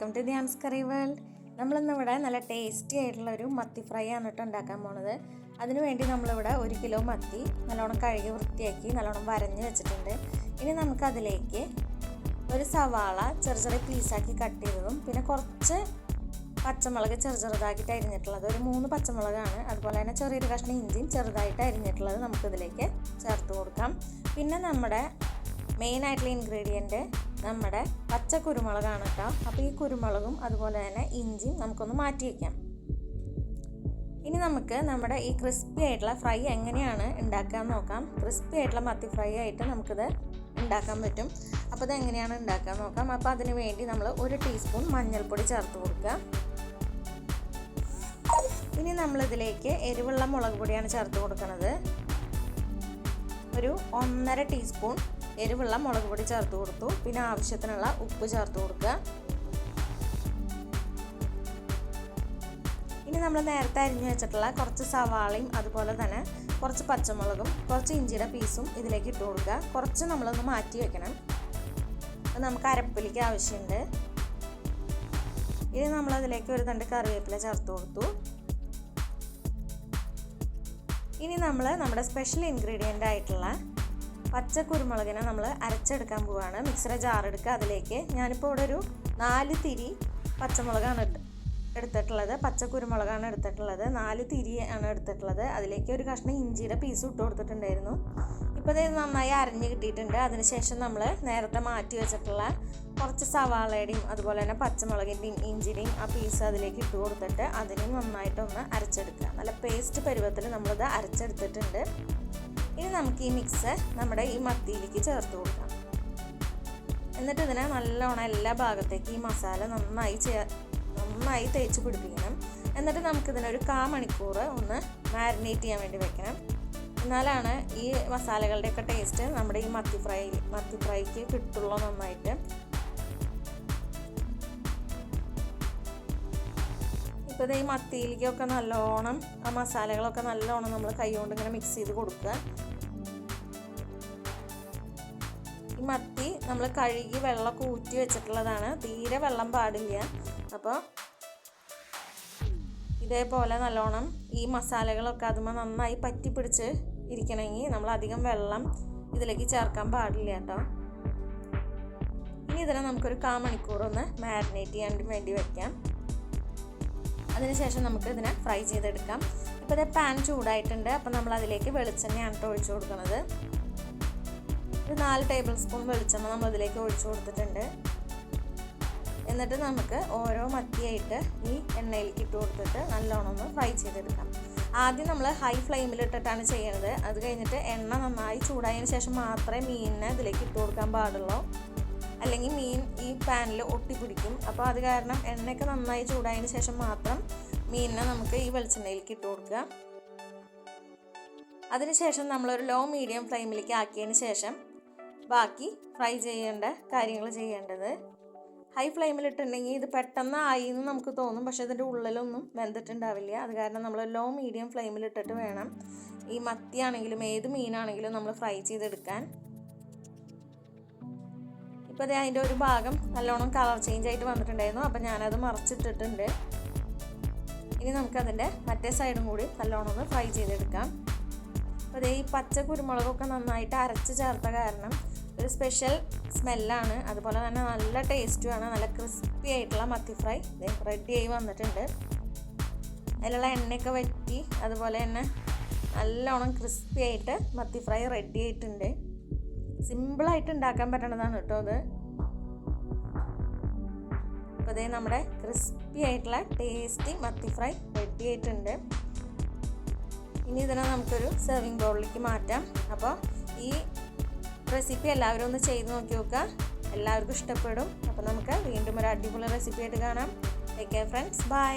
Welcome to Dhyan's curry world. നമ്മളിന്നിവിടെ നല്ല tasty ആയിട്ടുള്ള ഒരു മത്തി ഫ്രൈ ആണ് കേട്ടോ ഉണ്ടാക്കാൻ പോണത്. അതിനുവേണ്ടി നമ്മളിവിടെ ഒരു കിലോ മത്തി നല്ലോണം കഴുകി വൃത്തിയാക്കി നല്ലോണം വരഞ്ഞ് വെച്ചിട്ടുണ്ട്. ഇനി നമുക്കതിലേക്ക് ഒരു സവാള ചെറു ചെറിയ പീസാക്കി കട്ട് ചെയ്തതും പിന്നെ കുറച്ച് പച്ചമുളക് ചെറു ചെറുതാക്കിയിട്ട് അരിഞ്ഞിട്ടുള്ളത്. ഒരു മൂന്ന് പച്ചമുളകാണ്. അതുപോലെ തന്നെ ചെറിയൊരു കഷ്ണം ഇഞ്ചിയും ചെറുതായിട്ട് അരിഞ്ഞിട്ടുള്ളത് നമുക്കിതിലേക്ക് ചേർത്ത് കൊടുക്കാം. പിന്നെ നമ്മുടെ മെയിൻ ആയിട്ടുള്ള ഇൻഗ്രീഡിയന്റ് നമ്മുടെ പച്ച കുരുമുളകാണ് കേട്ടോ. അപ്പോൾ ഈ കുരുമുളകും അതുപോലെ തന്നെ ഇഞ്ചിയും നമുക്കൊന്ന് മാറ്റി വയ്ക്കാം ഇനി നമുക്ക് നമ്മുടെ ഈ ക്രിസ്പി ആയിട്ടുള്ള ഫ്രൈ എങ്ങനെയാണ് ഉണ്ടാക്കാൻ നോക്കാം. ക്രിസ്പി ആയിട്ടുള്ള മത്തി ഫ്രൈ ആയിട്ട് നമുക്കിത് ഉണ്ടാക്കാൻ പറ്റും. അപ്പോൾ ഇത് എങ്ങനെയാണ് ഉണ്ടാക്കാൻ നോക്കാം. അപ്പോൾ അതിന് വേണ്ടി നമ്മൾ ഒരു ടീസ്പൂൺ മഞ്ഞൾപ്പൊടി ചേർത്ത് കൊടുക്കുക. ഇനി നമ്മളിതിലേക്ക് എരിവുള്ള മുളക് പൊടിയാണ് ചേർത്ത് കൊടുക്കുന്നത്. ഒരു ഒന്നര ടീസ്പൂൺ എരിവുള്ള മുളക് പൊടി ചേർത്ത് കൊടുത്തു. പിന്നെ ആവശ്യത്തിനുള്ള ഉപ്പ് ചേർത്ത് കൊടുക്കുക. ഇനി നമ്മൾ നേരത്തെ അരിഞ്ഞു വെച്ചിട്ടുള്ള കുറച്ച് സവാളയും അതുപോലെ തന്നെ കുറച്ച് പച്ചമുളകും കുറച്ച് ഇഞ്ചിയുടെ പീസും ഇതിലേക്ക് ഇട്ട് കൊടുക്കുക. കുറച്ച് നമ്മളൊന്ന് മാറ്റി വെക്കണം. അത് നമുക്ക് അരപ്പിലേക്ക് ആവശ്യമുണ്ട്. ഇനി നമ്മളതിലേക്ക് ഒരു തണ്ട് കറിവേപ്പില ചേർത്ത് കൊടുത്തു. ഇനി നമ്മൾ നമ്മുടെ സ്പെഷ്യൽ ഇൻഗ്രീഡിയന്റ് ആയിട്ടുള്ള പച്ച കുരുമുളകിനെ നമ്മൾ അരച്ചെടുക്കാൻ പോവുകയാണ് മിക്സറെ ജാർ എടുക്കുക. അതിലേക്ക് ഞാനിപ്പോൾ ഇവിടെ ഒരു നാല് തിരി പച്ചമുളകാണ് എടുത്തിട്ടുള്ളത്. പച്ച കുരുമുളകാണ് എടുത്തിട്ടുള്ളത്. നാല് തിരി ആണ് എടുത്തിട്ടുള്ളത്. അതിലേക്ക് ഒരു കഷ്ണം ഇഞ്ചിയുടെ പീസ് ഇട്ട് കൊടുത്തിട്ടുണ്ടായിരുന്നു. ഇപ്പോൾ ഇത് നന്നായി അരഞ്ഞ് കിട്ടിയിട്ടുണ്ട്. അതിനുശേഷം നമ്മൾ നേരത്തെ മാറ്റി വെച്ചിട്ടുള്ള കുറച്ച് സവാളയുടെയും അതുപോലെ തന്നെ പച്ചമുളകിന്റെയും ഇഞ്ചിയുടെയും ആ പീസ് അതിലേക്ക് ഇട്ട് കൊടുത്തിട്ട് അതിനെ നന്നായിട്ടൊന്ന് അരച്ചെടുക്കുക. നല്ല പേസ്റ്റ് പരുവത്തിൽ നമ്മളിത് അരച്ചെടുത്തിട്ടുണ്ട്. ഇനി നമുക്ക് ഈ മിക്സ് നമ്മുടെ ഈ മത്തിയിലേക്ക് ചേർത്ത് കൊടുക്കാം. എന്നിട്ട് ഇതിനെ നല്ലോണം എല്ലാ ഭാഗത്തേക്കും ഈ മസാല നന്നായി ചേ നന്നായി തേച്ച് പിടിപ്പിക്കണം. എന്നിട്ട് നമുക്കിതിനൊരു കാ മണിക്കൂർ ഒന്ന് മാരിനേറ്റ് ചെയ്യാൻ വേണ്ടി വെക്കണം. എന്നാലാണ് ഈ മസാലകളുടെയൊക്കെ ടേസ്റ്റ് നമ്മുടെ ഈ മത്തി ഫ്രൈ മത്തി ഫ്രൈക്ക് കിട്ടുള്ളൂ നന്നായിട്ട്. ഇപ്പോൾ ഈ മത്തിയിലേക്കൊക്കെ നല്ലോണം ആ മസാലകളൊക്കെ നല്ലോണം നമ്മൾ കൈകൊണ്ട് ഇങ്ങനെ മിക്സ് ചെയ്ത് കൊടുക്കുക. നമ്മൾ കഴുകി വെള്ളമൊക്കെ ഊറ്റി വെച്ചിട്ടുള്ളതാണ്. തീരെ വെള്ളം പാടില്ല. അപ്പോൾ ഇതേപോലെ നല്ലോണം ഈ മസാലകളൊക്കെ അതുമ്പോൾ നന്നായി പറ്റി പിടിച്ച് ഇരിക്കണമെങ്കിൽ നമ്മൾ അധികം വെള്ളം ഇതിലേക്ക് ചേർക്കാൻ പാടില്ല കേട്ടോ. ഇനി ഇതിനെ നമുക്കൊരു കാ മണിക്കൂർ ഒന്ന് മാരിനേറ്റ് ചെയ്യാൻ വേണ്ടി വെക്കാം. അതിനുശേഷം നമുക്ക് ഇതിനെ ഫ്രൈ ചെയ്തെടുക്കാം. ഇപ്പോൾ ഇത് പാൻ ചൂടായിട്ടുണ്ട്. അപ്പോൾ നമ്മൾ അതിലേക്ക് വെളിച്ചെണ്ണയാണ് ഒഴിച്ചു കൊടുക്കുന്നത് ഒരു നാല് ടേബിൾ സ്പൂൺ വെളിച്ചെണ്ണ നമ്മൾ ഇതിലേക്ക് ഒഴിച്ചു കൊടുത്തിട്ടുണ്ട്. എന്നിട്ട് നമുക്ക് ഓരോ മത്തിയായിട്ട് ഈ എണ്ണയിലേക്ക് ഇട്ട് കൊടുത്തിട്ട് നല്ലോണം ഒന്ന് ഫ്രൈ ചെയ്തെടുക്കാം. ആദ്യം നമ്മൾ ഹൈ ഫ്ലെയിമിൽ ഇട്ടിട്ടാണ് ചെയ്യുന്നത് അത് കഴിഞ്ഞിട്ട് എണ്ണ നന്നായി ചൂടായതിന് ശേഷം മാത്രമേ മീനിനെ ഇതിലേക്ക് ഇട്ട് കൊടുക്കാൻ പാടുള്ളൂ. അല്ലെങ്കിൽ മീൻ ഈ പാനിൽ ഒട്ടിപ്പിടിക്കും അപ്പോൾ അത് കാരണം എണ്ണയൊക്കെ നന്നായി ചൂടായതിന് ശേഷം മാത്രം മീനിനെ നമുക്ക് ഈ വെളിച്ചെണ്ണയിലേക്ക് ഇട്ട് കൊടുക്കുക. അതിനുശേഷം നമ്മളൊരു ലോ മീഡിയം ഫ്ലെയിമിലേക്ക് ആക്കിയതിന് ശേഷം ബാക്കി ഫ്രൈ ചെയ്യേണ്ട കാര്യങ്ങൾ ചെയ്യേണ്ടത്. ഹൈ ഫ്ലെയിമിൽ ഇട്ടുണ്ടെങ്കിൽ ഇത് പെട്ടെന്ന് ആയി എന്ന് നമുക്ക് തോന്നും. പക്ഷേ ഇതിന്റെ ഉള്ളിലൊന്നും വെന്തിട്ടുണ്ടാവില്ല. അത് കാരണം നമ്മൾ ലോ മീഡിയം ഫ്ലെയിമിൽ ഇട്ടിട്ട് വേണം ഈ മത്തിയാണെങ്കിലും ഏത് മീനാണെങ്കിലും നമ്മൾ ഫ്രൈ ചെയ്തെടുക്കാൻ. ഇപ്പോൾ അത് അതിന്റെ ഒരു ഭാഗം നല്ലോണം കളർ ചേഞ്ച് ആയിട്ട് വന്നിട്ടുണ്ടായിരുന്നു. അപ്പോൾ ഞാനത് മറച്ചിട്ടിട്ടുണ്ട്. ഇനി നമുക്കതിന്റെ മറ്റേ സൈഡും കൂടി നല്ലോണം ഒന്ന് ഫ്രൈ ചെയ്തെടുക്കാം. അപ്പോൾ ഈ പച്ച കുരുമുളകൊക്കെ നന്നായിട്ട് അരച്ച് ചേർത്ത കാരണം ഒരു സ്പെഷ്യൽ സ്മെല്ലാണ് അതുപോലെ തന്നെ നല്ല ടേസ്റ്റുമാണ് നല്ല ക്രിസ്പി ആയിട്ടുള്ള മത്തി ഫ്രൈ റെഡി ആയി വന്നിട്ടുണ്ട്. അതിലുള്ള എണ്ണയൊക്കെ വറ്റി അതുപോലെ തന്നെ നല്ലോണം ക്രിസ്പി ആയിട്ട് മത്തി ഫ്രൈ റെഡി ആയിട്ടുണ്ട്. സിമ്പിളായിട്ട് ഉണ്ടാക്കാൻ പറ്റണതാണ് കേട്ടോ അത്. അപ്പോൾ ഇതേ നമ്മുടെ ക്രിസ്പി ആയിട്ടുള്ള ടേസ്റ്റി മത്തി ഫ്രൈ റെഡി ആയിട്ടുണ്ട്. ഇനി ഇതിനെ നമുക്കൊരു സെർവിങ് ബൗളിലേക്ക് മാറ്റാം. അപ്പോൾ ഈ റെസിപ്പി എല്ലാവരും ഒന്ന് ചെയ്ത് നോക്കി നോക്കുക. എല്ലാവർക്കും ഇഷ്ടപ്പെടും. അപ്പോൾ നമുക്ക് വീണ്ടും ഒരു അടിപൊളി റെസിപ്പി ആയിട്ട് കാണാം. Take care friends bye